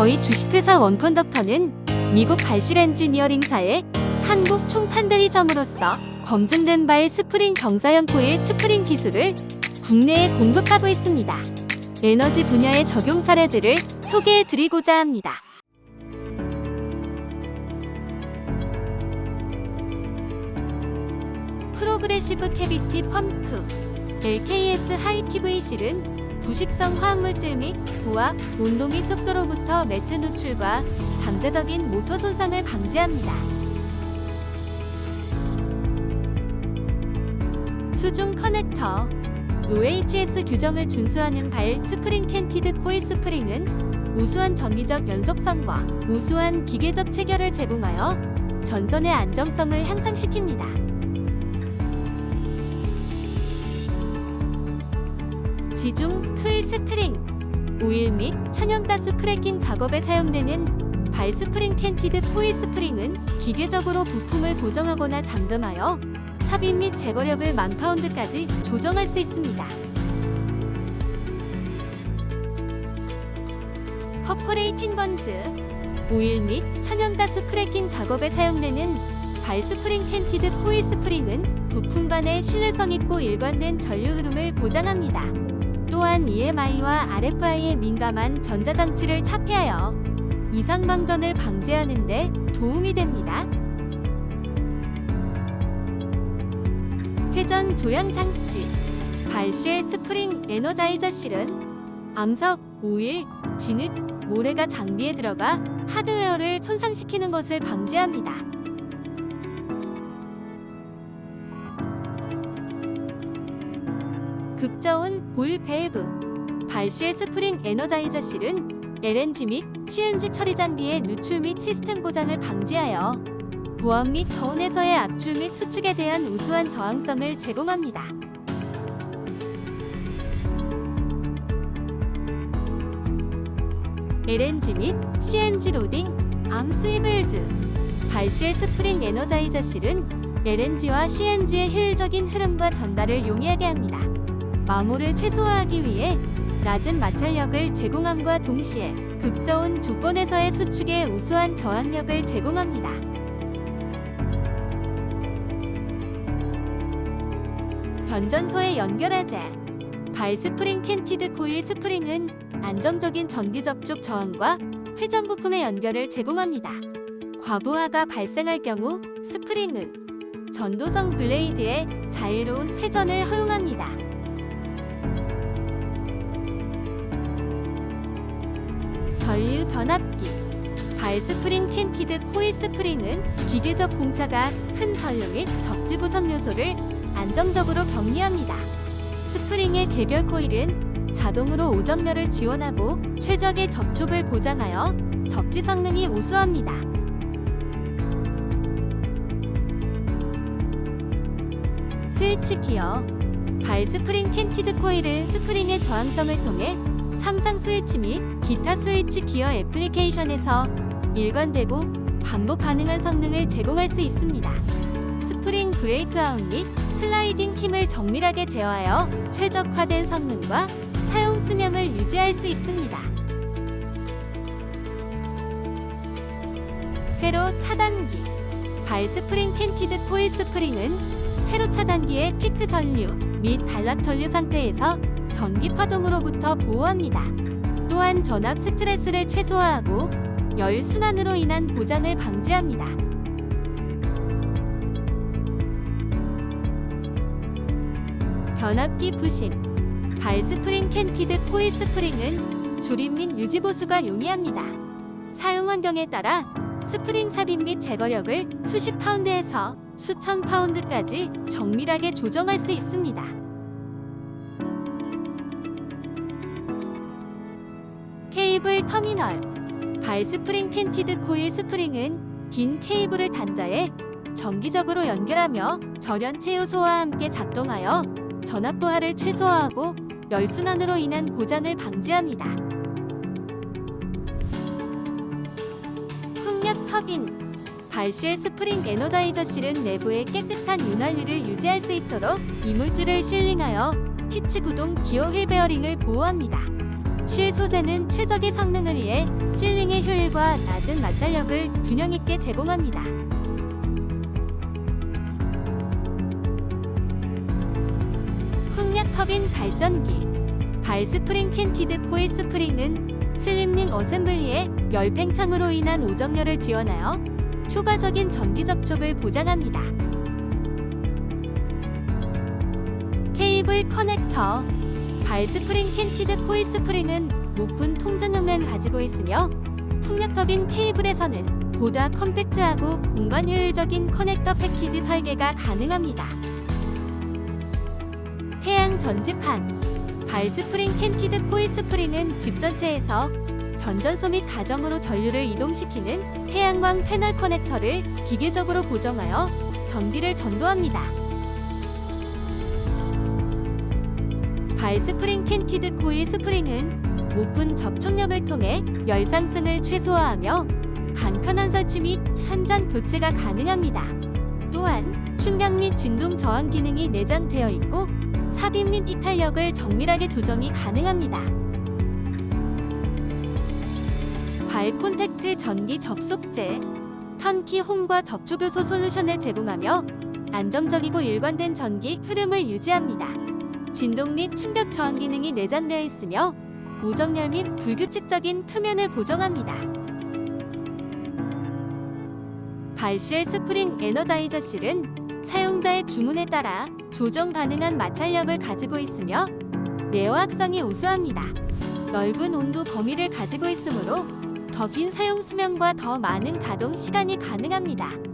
저희 주식회사 원컨덕터는 미국 발실 엔지니어링사의 한국 총판대리점으로서 검증된 발 스프링 경사형 코일 스프링 기술을 국내에 공급하고 있습니다. 에너지 분야의 적용 사례들을 소개해 드리고자 합니다. 프로그레시브 캐비티 펌프 LKS 하이 PV 실은 부식성 화학물질 및 부하, 온도 및 속도로부터 매체 누출과 잠재적인 모터 손상을 방지합니다. 수중 커넥터 OHS 규정을 준수하는 발 스프링 캔티드 코일 스프링은 우수한 전기적 연속성과 우수한 기계적 체결을 제공하여 전선의 안정성을 향상시킵니다. 지중 트윌 스트링 오일 및 천연가스 크래킹 작업에 사용되는 발 스프링 캔티드 코일 스프링은 기계적으로 부품을 고정하거나 잠금하여 삽입 및 제거력을 만 파운드까지 조정할 수 있습니다. 퍼퍼레이팅 번즈 오일 및 천연가스 크래킹 작업에 사용되는 발 스프링 캔티드 코일 스프링은 부품 간의 신뢰성 있고 일관된 전류 흐름을 보장합니다. 또한 EMI와 RFI에 민감한 전자장치를 차폐하여 이상방전을 방지하는 데 도움이 됩니다. 회전 조향 장치 발실 스프링 에너자이저 실은 암석, 오일, 진흙, 모래가 장비에 들어가 하드웨어를 손상시키는 것을 방지합니다. 극저온 볼 밸브 발실 스프링 에너자이저 실은 LNG 및 CNG 처리 장비의 누출 및 시스템 고장을 방지하여 보안 및 저온에서의 압출 및 수축에 대한 우수한 저항성을 제공합니다. LNG 및 CNG 로딩, 암 스위블즈 발실 스프링 에너자이저 실은 LNG와 CNG의 효율적인 흐름과 전달을 용이하게 합니다. 마모를 최소화하기 위해 낮은 마찰력을 제공함과 동시에 극저온 조건에서의 수축에 우수한 저항력을 제공합니다. 변전소에 연결하자. 발 스프링 캔티드 코일 스프링은 안정적인 전기 접촉 저항과 회전 부품의 연결을 제공합니다. 과부하가 발생할 경우 스프링은 전도성 블레이드의 자유로운 회전을 허용합니다. 전류 변압기 발 스프링 캔티드 코일 스프링은 기계적 공차가 큰 전류 및 접지 구성 요소를 안정적으로 격리합니다. 스프링의 개별 코일은 자동으로 오전열을 지원하고 최적의 접촉을 보장하여 접지 성능이 우수합니다. 스위치 기어 발 스프링 캔티드 코일은 스프링의 저항성을 통해 삼상 스위치 및 기타 스위치 기어 애플리케이션에서 일관되고 반복 가능한 성능을 제공할 수 있습니다. 스프링 브레이크 아웃 및 슬라이딩 힘을 정밀하게 제어하여 최적화된 성능과 사용 수명을 유지할 수 있습니다. 회로 차단기 발 스프링 캔티드 코일 스프링은 회로 차단기의 피크 전류 및 단락 전류 상태에서 전기 파동으로부터 보호합니다. 또한 전압 스트레스를 최소화하고 열 순환으로 인한 고장을 방지합니다. 변압기 부식 발 스프링 캔티드 코일 스프링은 조립 및 유지 보수가 용이합니다. 사용 환경에 따라 스프링 삽입 및 제거력을 수십 파운드에서 수천 파운드까지 정밀하게 조정할 수 있습니다. 케이블 터미널 발 스프링 캔티드 코일 스프링은 긴 케이블을 단자에 정기적으로 연결하며 절연체 요소와 함께 작동하여 전압 부하를 최소화하고 열순환으로 인한 고장을 방지합니다. 풍력 터빈 발실 스프링 에너자이저 실은 내부의 깨끗한 윤활유를 유지할 수 있도록 이물질을 실링하여 피치 구동 기어 휠 베어링을 보호합니다. 실 소재는 최적의 성능을 위해 실링의 효율과 낮은 마찰력을 균형 있게 제공합니다. 풍력 터빈 발전기 발 스프링 캔티드 코일 스프링은 슬림링 어셈블리의 열팽창으로 인한 오정열을 지원하여 추가적인 전기 접촉을 보장합니다. 케이블 커넥터 발 스프링 캔티드 코일 스프링은 높은 통전 용량을 가지고 있으며 풍력 터빈 케이블에서는 보다 컴팩트하고 공간 효율적인 커넥터 패키지 설계가 가능합니다. 태양 전지판 발 스프링 캔티드 코일 스프링은 집 전체에서 변전소 및 가정으로 전류를 이동시키는 태양광 패널 커넥터를 기계적으로 고정하여 전기를 전도합니다. 발 스프링 캔티드 코일 스프링은 높은 접촉력을 통해 열 상승을 최소화하며 간편한 설치 및 한장 교체가 가능합니다. 또한 충격 및 진동 저항 기능이 내장되어 있고 삽입 및 이탈력을 정밀하게 조정이 가능합니다. 발 콘택트 전기 접속제 턴키 홈과 접촉 요소 솔루션을 제공하며 안정적이고 일관된 전기 흐름을 유지합니다. 진동 및 충격 저항 기능이 내장되어 있으며 무정열 및 불규칙적인 표면을 보정합니다. 발실 스프링 에너자이저 실은 사용자의 주문에 따라 조정 가능한 마찰력을 가지고 있으며 내화학성이 우수합니다. 넓은 온도 범위를 가지고 있으므로 더 긴 사용 수명과 더 많은 가동 시간이 가능합니다.